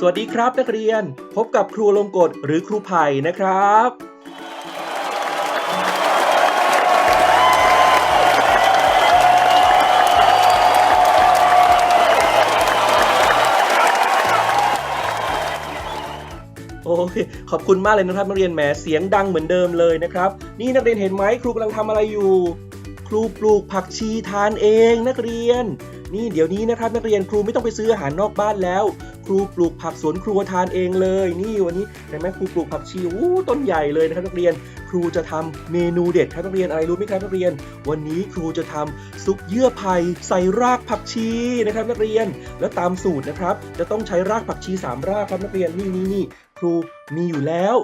สวัสดีครับนักเรียน พบกับครูลงกฎหรือครูไผ่นะครับ โอ้ยขอบคุณมากเลยนะครับนักเรียนแหมเสียงดังเหมือนเดิมเลยนะครับ นี่นักเรียนเห็นไหมครูกำลังทำอะไรอยู่ ครูปลูกผักชีทานเองนักเรียน นี่เดี๋ยวนี้นะครับนักเรียนครูไม่ต้องไปซื้ออาหารนอกบ้านแล้ว ครูปลูกผักสวนครัวทานเองเลย นี่วันนี้เห็นไหมครูปลูกผักชีอู้ต้นใหญ่เลยนะครับนักเรียน ครูจะทำเมนูเด็ดครับนักเรียนอะไรรู้ไหมครับนักเรียน วันนี้ครูจะทำซุปเยื่อไผ่ใส่รากผักชีนะครับนักเรียน แล้วตามสูตรนะครับ จะต้องใช้รากผักชีสามรากครับนักเรียนนี่นี่นี่ ครูมีอยู่แล้ว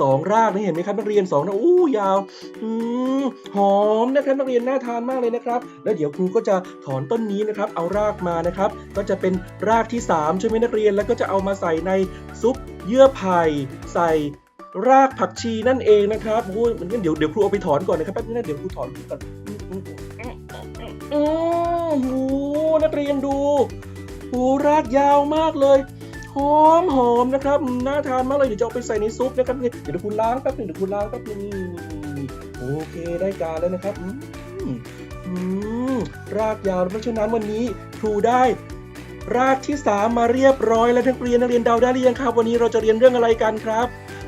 สองรากนี่เห็นไหมครับนักเรียนสองนะอู้ยาวอืมหอมนะครับนักเรียนน่าทานมากเลยนะครับ แล้วเดี๋ยวครูก็จะถอนต้นนี้นะครับ เอารากมานะครับ ก็จะเป็นรากที่สามใช่ไหมนักเรียนแล้วก็จะเอามาใส่ในซุปเยื่อไผ่ใส่รากผักชีนั่นเองนะครับโอ้ยมันงั้นเดี๋ยวเดี๋ยวครูเอาไปถอนก่อนนะครับแป๊บนึงนะเดี๋ยวครูถอนก่อนอืมอืมอืมอืมอืมโอ้โหนักเรียนดูโอ้รากยาวมากเลย หอมหอมนะครับน่าทานมากเลยเดี๋ยวจะเอาไปใส่ในซุปนะครับนี่เดี๋ยวคุณล้างแป๊บนึงเดี๋ยวคุณล้างแป๊บนึงนี่โอเคได้การแล้วนะครับอืมอืมรากยาวเพราะฉะนั้นวันนี้ครูได้รากที่สามมาเรียบร้อยแล้วนักเรียนนักเรียนเดาได้หรือยังครับ วันนี้เราจะเรียนเรื่องอะไรกันครับ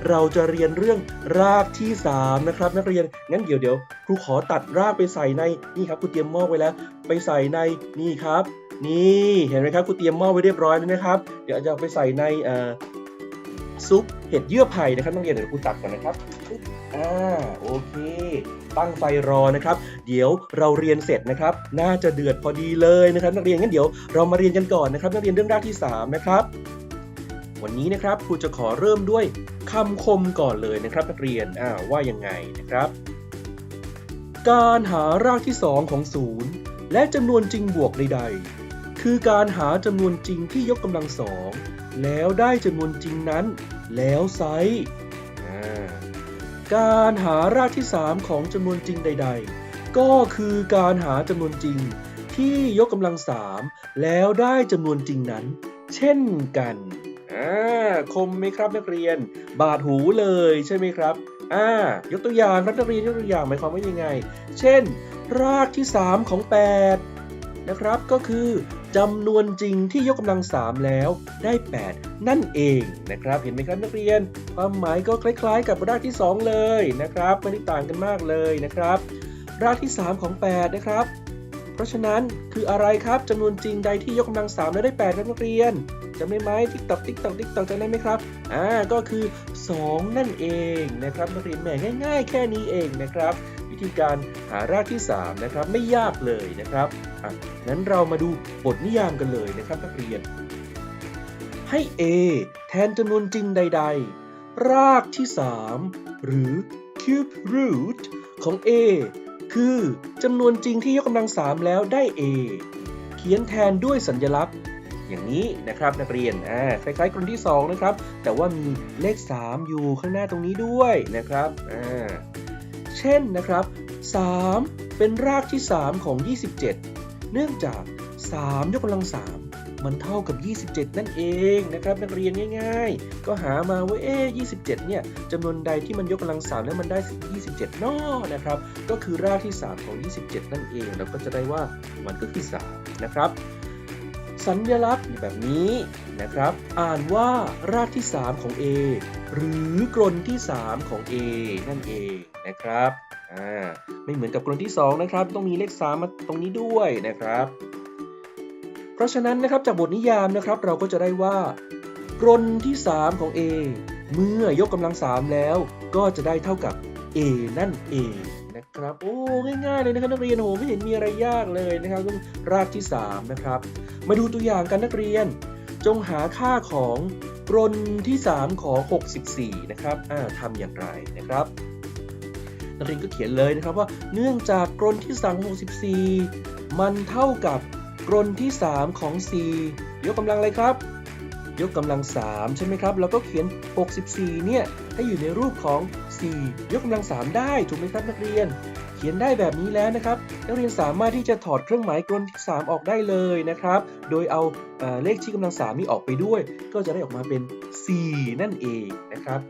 เราจะเรียนเรื่องรากที่สามนะครับนักเรียนงั้นเดี๋ยวเดี๋ยวครูขอตัดรากไปใส่ในนี่ครับครูเตรียมหม้อไว้แล้ว ไปใส่ในนี่ครับ นี่เห็นไหมครับครูเตรียมหม้อไว้เรียบร้อยแล้วนะครับ เดี๋ยวจะเอาไปใส่ในซุปเห็ดเยื่อไผ่นะครับนักเรียนเดี๋ยวครูตัดก่อนนะครับอ่าโอเค ตั้งไฟรอนะครับ เดี๋ยวเราเรียนเสร็จนะครับ น่าจะเดือดพอดีเลยนะครับ นักเรียนงั้นเดี๋ยวเรามาเรียนกันก่อนนะครับ นักเรียนเรื่องแรกที่ 3 นะครับวันนี้นะครับครูจะขอเริ่มด้วยคำคมก่อนเลยนะครับนักเรียนอ่าว่ายังไงนะครับ การหารากที่ 2 ของศูนย์และจำนวนจริงบวกใดๆ คือการหาจำนวนจริงที่ยกกำลังสอง แล้วได้จำนวนจริงนั้น แล้วไซส์การหารากที่ 3 ของจำนวนจริงใด ๆ ก็คือการหาจำนวนจริงที่ยกกำลัง3แล้วได้จำนวนจริงนั้น เช่นกันอ่าคมไหมครับนักเรียน บาดหูเลยใช่ไหมครับอ่ายกตัวอย่างครับนักเรียนยกตัวอย่างหมายความว่ายังไง เช่น รากที่ 3 ของ 8 นะครับก็คือ จำนวนจริงที่ยกกำลัง 3 แล้วได้ 8 นั่นเองนะครับ เห็นไหมครับนักเรียน ความหมายก็คล้าย ๆ กับรากที่ 2 เลยนะครับ ไม่ได้ต่างกันมากเลยนะครับ รากที่ 3 ของ 8 นะครับ เพราะฉะนั้นคืออะไรครับจำนวนจริงใดที่ยกกำลัง 3 แล้วได้ 8 ครับนักเรียน จำได้ไหมติ๊กตอกติ๊กตอกติ๊กตอกจำได้ไหมครับอ่าก็คือ 2 นั่นเองนะครับนักเรียนแหมง่าย ๆ แค่นี้เองนะครับ วิธีการหารากที่ 3 นะครับ ไม่ยากเลยนะครับอะงั้นเรามาดูบทนิยามกันเลยนะครับนักเรียน ให้ A แทนจำนวนจริงใด ๆ รากที่ 3 หรือ cube root ของ A คือจำนวนจริงที่ยกกำลัง3แล้วได้ A เขียนแทนด้วยสัญลักษณ์ อย่างนี้นะครับนักเรียนอ่าคล้ายๆกลุ่มที่ 2 นะครับ แต่ว่ามีเลข 3 อยู่ข้างหน้าตรงนี้ด้วยนะครับอ่าเช่นนะครับ 3 เป็นรากที่ 3 ของ 27 เนื่องจาก 3 ยกกำลัง 3มันเท่ากับ 27 นั่นเองนะครับนักเรียนง่าย ๆ ก็หามาว่าเอ๊ะ27 เนี่ยจำนวนใดที่มันยกกำลัง 3 แล้วมันได้ 27นอนะครับ ก็คือรากที่ 3 ของ 27 นั่นเอง เราก็จะได้ว่ามันก็คือ 3 นะครับ สัญลักษณ์แบบนี้นะครับ อ่านว่ารากที่ 3 ของ A หรือกลนที่ 3 ของ A นั่นเองนะครับอ่าไม่เหมือนกับกลนที่ 2 นะครับ ต้องมีเลข 3 มาตรงนี้ด้วยนะครับ เพราะฉะนั้นนะครับจากบทนิยามนะครับเราก็จะได้ว่ากลนที่ 3 ของ A เมื่อยกกำลัง 3 แล้วก็จะได้เท่ากับ A นั่นเอง นะครับ โอ้ง่ายๆเลยนะครับนักเรียนโอ้โหไม่เห็นมีอะไรยากเลยนะครับเรื่องรากที่ 3 นะครับ มาดูตัวอย่างกันนักเรียน จงหาค่าของกลนที่ 3 ของ 64 นะครับอ่าทำอย่างไรนะครับนักเรียนก็เขียนเลยนะครับว่าเนื่องจากกลนที่3ของ64 มันเท่ากับกลนที่ 3 ของ 4 ยกกำลังอะไรครับ ยกกำลัง 3 ใช่ไหมครับ เราก็เขียน 64 เนี่ย ให้อยู่ในรูปของ 4 ยกกำลัง 3 ได้ถูกไหมครับนักเรียน เขียนได้แบบนี้แล้วนะครับ นักเรียนสามารถที่จะถอดเครื่องหมายกลน3ออกได้เลยนะครับ โดยเอาเอ่อเลขชี้กำลัง 3 นี้ออกไปด้วย ก็จะได้ออกมาเป็น 4 นั่นเองนะครับ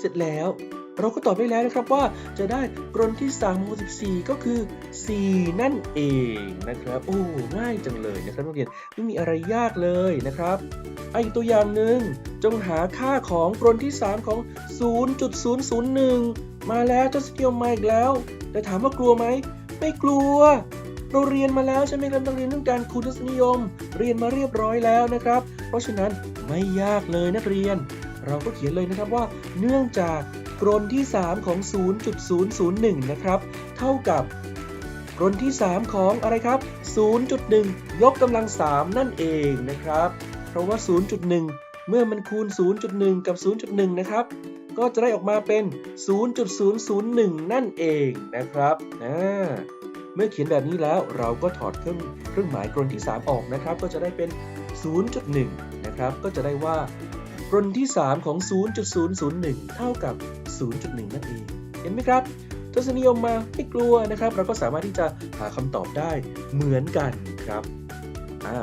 เสร็จแล้ว เราก็ตอบได้แล้วนะครับว่าจะได้กลที่3ของ14ก็คือ 4 นั่นเองนะครับ โอ้ง่ายจังเลยนะครับนักเรียนไม่มีอะไรยากเลยนะครับอีกตัวอย่างหนึ่งจงหาค่าของกลที่ 3 ของ 0.001 มาแล้วเจ้าสเกียวมาอีกแล้ว แต่ถามว่ากลัวไหมไม่กลัวเราเรียนมาแล้วใช่ไหมครับนักเรียนเรื่องการคูณทศนิยม เรียนมาเรียบร้อยแล้วนะครับ เพราะฉะนั้นไม่ยากเลยนักเรียน เราก็เขียนเลยนะครับว่า เนื่องจาก กรนที่ 3 ของ 0.001 นะครับ เท่ากับกรนที่ 3 ของอะไรครับ 0.1 ยกกำลัง 3 นั่นเองนะครับ เพราะว่า 0.1 เมื่อมันคูณ 0.1 กับ 0.1 นะครับก็จะได้ออกมาเป็น 0.001 นั่นเองนะครับอ่าเมื่อเขียนแบบนี้แล้วเราก็ถอดเครื่องเครื่องหมายกลที่ 3 ออกนะครับ ก็จะได้เป็น 0.1 นะครับ ก็จะได้ว่า กลที่ 3 ของ 0.001 เท่ากับ 0.1 นั่นเอง เห็นไหมครับ ทศนิยมมาไม่กลัวนะครับ เราก็สามารถที่จะหาคำตอบได้เหมือนกันครับ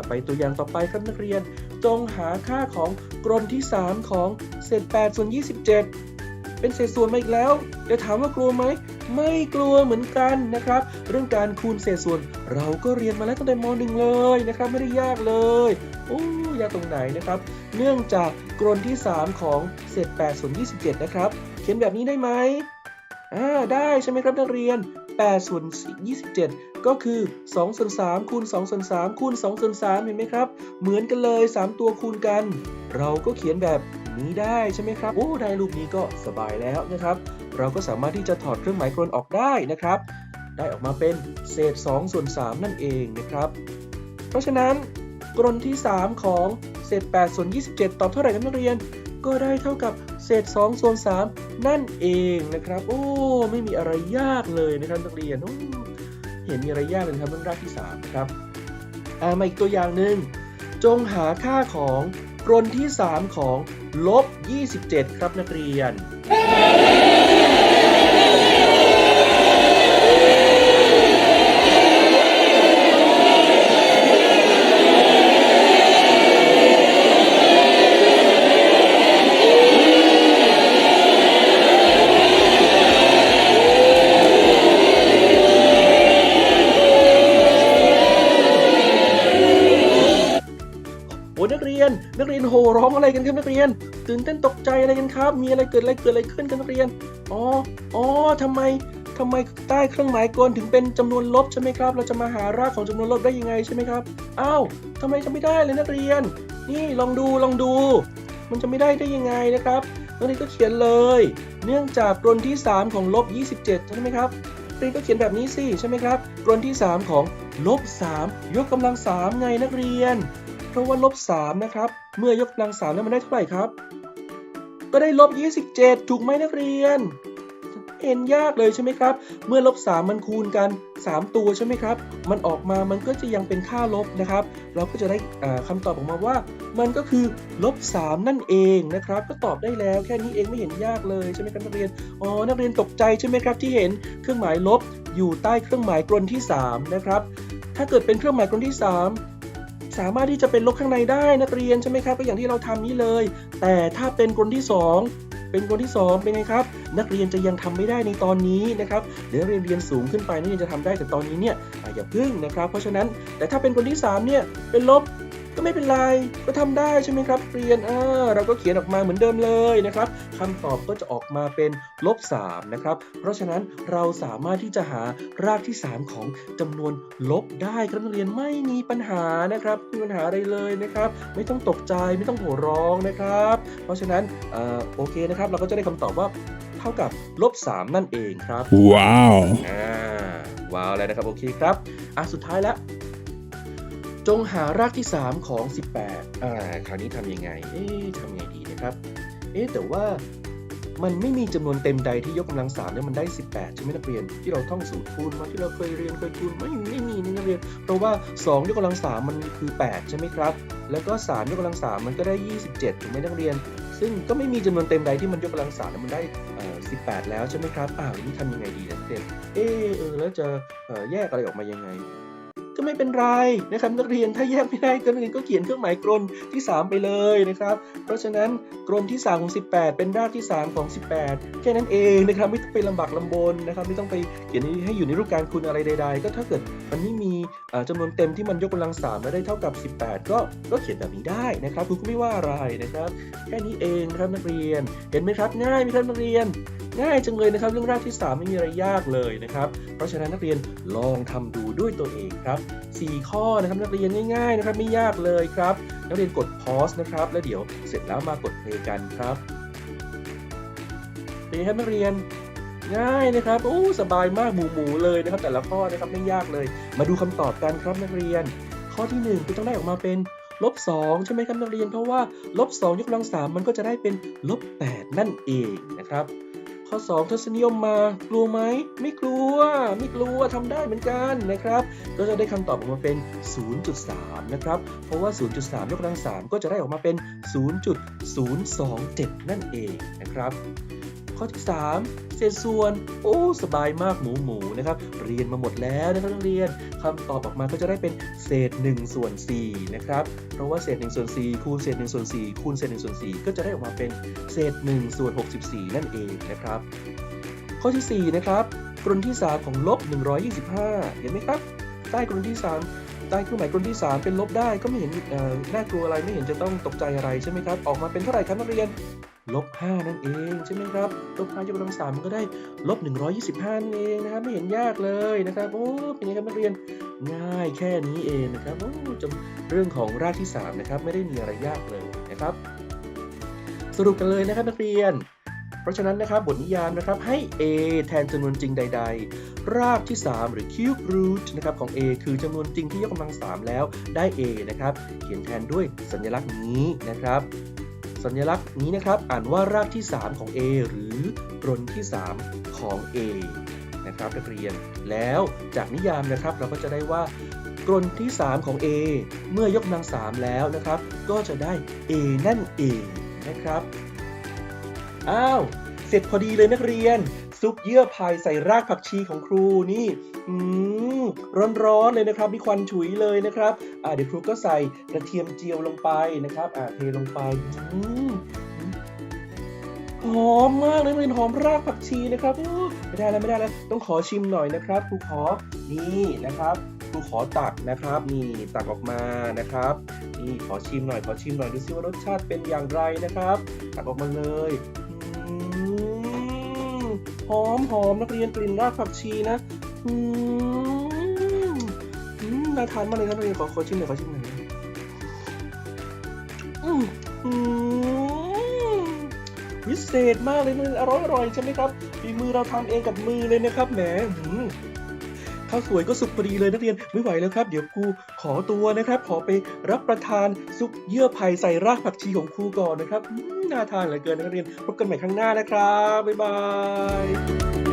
ไปตัวอย่างต่อไปครับนักเรียน จงหาค่าของกรนที่ 3 ของเศษ8ส่วน27 เป็นเศษส่วนมาอีกแล้วจะถามว่ากลัวไหม ไม่กลัวเหมือนกันนะครับ เรื่องการคูณเศษส่วน เราก็เรียนมาแล้วตั้งแต่ม .1 เลยนะครับ ไม่ได้ยากเลยโอ้ยากตรงไหนนะครับ เนื่องจากกรนที่ 3 ของเศษ8ส่วน27 นะครับ เขียนแบบนี้ได้ไหมอ่าได้ใช่ไหมครับนักเรียน8ส่วน27 ก็คือ2ส่วน3คูณ2ส่วน3คูณ2ส่วน3เห็นไหมครับ เหมือนกันเลย 3 ตัวคูณกัน เราก็เขียนแบบนี้ได้ใช่ไหมครับ โอ้ได้รูปนี้ก็สบายแล้วนะครับ เราก็สามารถที่จะถอดเครื่องหมายกลออกได้นะครับ ได้ออกมาเป็นเศษ2ส่วน3นั่นเองนะครับ เพราะฉะนั้นกลที่ 3 ของเศษ8ส่วน27 ตอบเท่าไหร่ครับนักเรียน ก็ได้เท่ากับเศษ2ส่วน3นั่นเองนะครับ โอ้ไม่มีอะไรยากเลยนะครับนักเรียนเห็นมีอะไรยากเลยครับเรื่องแรกที่3ครับอ่ามาอีกตัวอย่างหนึ่งจงหาค่าของกลที่ 3 ของลบ 27 ครับนักเรียน องอะไรกันครับนักเรียน ตื่นเต้นตกใจอะไรกันครับ มีอะไรเกิดอะไรเกิดอะไรขึ้นกันนักเรียน อ๋อ อ๋อทำไมทำไมใต้เครื่องหมายกลถึงเป็นจำนวนลบใช่ไหมครับ เราจะมาหารากของจำนวนลบได้ยังไงใช่ไหมครับ อ้าวทำไมจะไม่ได้เลยนักเรียน นี่ลองดูลองดู มันจะไม่ได้ได้ยังไงนะครับนักเรียนก็เขียนเลย เนื่องจากกลที่ 3 ของลบ 27 ใช่ไหมครับนักเรียนก็เขียนแบบนี้สิใช่ไหมครับกลที่ 3 ของลบ 3 ยกกำลัง 3 ไงนักเรียน เพราะว่าลบ3นะครับ เมื่อยกกำลัง3แล้วมันได้เท่าไหร่ครับ ก็ได้ลบ27 ถูกไหมนักเรียนเห็นยากเลยใช่ไหมครับ เมื่อลบ3มันคูณกัน 3 ตัวใช่ไหมครับ มันออกมามันก็จะยังเป็นค่าลบนะครับ เราก็จะได้อ่าคำตอบออกมาว่า มันก็คือลบ3นั่นเองนะครับ ก็ตอบได้แล้วแค่นี้เองไม่เห็นยากเลยใช่ไหมครับนักเรียน อ๋อ นักเรียนตกใจใช่ไหมครับที่เห็นเครื่องหมายลบอยู่ใต้เครื่องหมายกลนที่ 3 นะครับ ถ้าเกิดเป็นเครื่องหมายกลนที่ 3 สามารถที่จะเป็นลบข้างในได้นักเรียนใช่ไหมครับก็อย่างที่เราทำนี้เลย แต่ถ้าเป็นกลที่ 2 เป็นกลที่ 2 เป็นไงครับ นักเรียนจะยังทำไม่ได้ในตอนนี้นะครับเดี๋ยวเรียนเรียนสูงขึ้นไปนักเรียนจะทำได้แต่ตอนนี้เนี่ยอะอย่าพึ่งนะครับ เพราะฉะนั้นแต่ถ้าเป็นกลที่3เนี่ยเป็นลบ ก็ไม่เป็นไร ก็ทำได้ใช่ไหมครับเรียนอ่าเราก็เขียนออกมาเหมือนเดิมเลยนะครับคำตอบก็จะออกมาเป็นลบ3นะครับ เพราะฉะนั้นเราสามารถที่จะหารากที่ 3 ของจำนวนลบได้ครับนักเรียนไม่มีปัญหานะครับไม่มีปัญหาอะไรเลยนะครับ ไม่ต้องตกใจไม่ต้องโห่ร้องนะครับ เพราะฉะนั้นเอ่อโอเคนะครับ เราก็จะได้คำตอบว่าเท่ากับลบ3นั่นเองครับ Wow. อ่าว้าวแล้วนะครับโอเคครับอะสุดท้ายแล้ว จงหารากที่ 3 ของ 18 อ่า คราวนี้ทำยังไง เอ๊ะทำยังไงดีนะครับ เอ๊ะ แต่ว่ามันไม่มีจำนวนเต็มใดที่ยกกำลัง3แล้วมันได้ 18 ใช่ไหมนักเรียน ที่เราท่องสูตรคูณมาที่เราเคยเรียนเคยคูณไม่ไม่มีนักเรียน เพราะว่า 2 ยกกำลัง3มันคือ 8 ใช่ไหมครับ แล้วก็ 3 ยกกำลัง3มันก็ได้ 27 ถูกไหมนักเรียน ซึ่งก็ไม่มีจำนวนเต็มใดที่มันยกกำลัง3แล้วมันได้18 แล้วใช่ไหมครับ อ้าวนี้ทำยังไงดีนะนักเรียน เออแล้วจะแยกอะไรออกมายังไง ก็ไม่เป็นไรนะครับนักเรียนถ้าแยกไม่ได้ก็นักเรียนก็เขียนเครื่องหมายกลนที่ 3 ไปเลยนะครับ เพราะฉะนั้นกลนที่ 3 ของ 18 เป็นรากที่ 3 ของ 18 แค่นั้นเองนะครับไม่ต้องไปลำบากลำบนนะครับไม่ต้องไปเขียนให้อยู่ในรูปการคูณอะไรใด ๆ ก็ถ้าเกิดมันไม่มีเอ่อจำนวนเต็มที่มันยกกำลัง3แล้วได้เท่ากับ 18 ก็ก็เขียนแบบนี้ได้นะครับครูก็ไม่ว่าอะไรนะครับ แค่นี้เองนะครับนักเรียนเห็นไหมครับง่ายไหมครับนักเรียน ง่ายจังเลยนะครับ เรื่องแรกที่ 3 ไม่มีอะไรยากเลยนะครับ เพราะฉะนั้นนักเรียนลองทำดูด้วยตัวเองครับ 4 ข้อนะครับนักเรียนง่ายๆนะครับไม่ยากเลยครับ นักเรียนกด pause นะครับ แล้วเดี๋ยวเสร็จแล้วมากด play กันครับเป็นไงครับนักเรียนง่ายนะครับโอ้สบายมากหมูหมูเลยนะครับ แต่ละข้อนะครับไม่ยากเลย มาดูคำตอบกันครับนักเรียน ข้อที่1คุณต้องได้ออกมาเป็นลบ2ใช่ไหมครับนักเรียนเพราะว่าลบ2ยกกำลัง3มันก็จะได้เป็นลบ8นั่นเองนะครับ ข้อ 2 ทศนิยมมา กลัวไหม ไม่กลัว ไม่กลัวทำได้เหมือนกันนะครับ ก็จะได้คำตอบออกมาเป็น 0.3 นะครับ เพราะว่า 0.3 ยกกำลัง3ก็จะได้ออกมาเป็น 0.027 นั่นเองนะครับ ข้อที่ 3 เศษส่วน โอ้สบายมากหมูหมูนะครับ เรียนมาหมดแล้วนะครับนักเรียนคำตอบออกมาก็จะได้เป็นเศษ1ส่วน4นะครับเพราะว่าเศษ1ส่วน4คูณเศษ1ส่วน4คูณเศษ1ส่วน4ก็จะได้ออกมาเป็นเศษ1ส่วน64 นั่นเองนะครับ ข้อที่ 4 นะครับกรนที่ 3 ของลบ 125 เห็นไหมครับใต้กรนที่ 3 ใต้เครื่องหมายกรนที่ 3 เป็นลบได้ก็ไม่เห็นน่ากลัวอะไรไม่เห็นจะต้องตกใจอะไรใช่ไหมครับ ออกมาเป็นเท่าไหร่ครับนักเรียนลบ5นั่นเองใช่ไหมครับลบ5ยกกำลัง3มันก็ได้ลบ125นั่นเองนะครับไม่เห็นยากเลยนะครับโอ้เป็นไงครับนักเรียนง่ายแค่นี้เองนะครับโอ้จเรื่องของรากที่3นะครับไม่ได้มีอะไรยากเลยนะครับ สรุปกันเลยนะครับนักเรียน เพราะฉะนั้นนะครับบทนิยามนะครับให้ a แทนจำนวนจริงใด ๆ รากที่ 3 หรือ cube root นะครับของ a คือจำนวนจริงที่ยกกำลัง 3 แล้วได้ a นะครับเขียนแทนด้วยสัญลักษณ์นี้นะครับสัญลักษณ์นี้นะครับอ่านว่ารากที่ 3 ของ a หรือรนที่ 3 ของ a นะครับนักเรียน แล้วจากนิยามนะครับเราก็จะได้ว่ากรนที่ 3 ของ a เมื่อยกกำลัง 3 แล้วนะครับ ก็จะได้ a นั่นเองนะครับ อ้าว เสร็จพอดีเลยนักเรียน ซุปเยื่อพายใส่รากผักชีของครูนี่ อืมร้อนๆเลยนะครับมีควันฉุยเลยนะครับ อ่าเดี๋ยวครูก็ใส่กระเทียมเจียวลงไปนะครับ อ่าเทลงไป อืมหอมมากเลยมันหอมรากผักชีนะครับไม่ได้แล้วไม่ได้แล้วต้องขอชิมหน่อยนะครับครูขอนี่นะครับครูขอตักนะครับนี่ตักออกมานะครับนี่ขอชิมหน่อยขอชิมหน่อยดูซิว่ารสชาติเป็นอย่างไรนะครับ ตักออกมาเลย หอมหอมนักเรียนกลิ่นรากผักชีนะอืมอืมน่าทานมากเลยครับนักเรียนขอขอชิมหน่อยขอชิมหน่อยอืมอืมวิเศษมากเลยมันอร่อยอร่อยใช่ไหมครับฝีมือเราทำเองกับมือเลยนะครับแหมอืมข้าวสวยก็สุกพอดีเลยนักเรียนไม่ไหวแล้วครับ เดี๋ยวครู ขอตัวนะครับ ขอไปรับประทานซุปเยื่อไผ่ใส่รากผักชีของครูก่อนนะครับน่าทานเหลือเกินนักเรียนพบกันใหม่ครั้งหน้านะครับบ๊ายบาย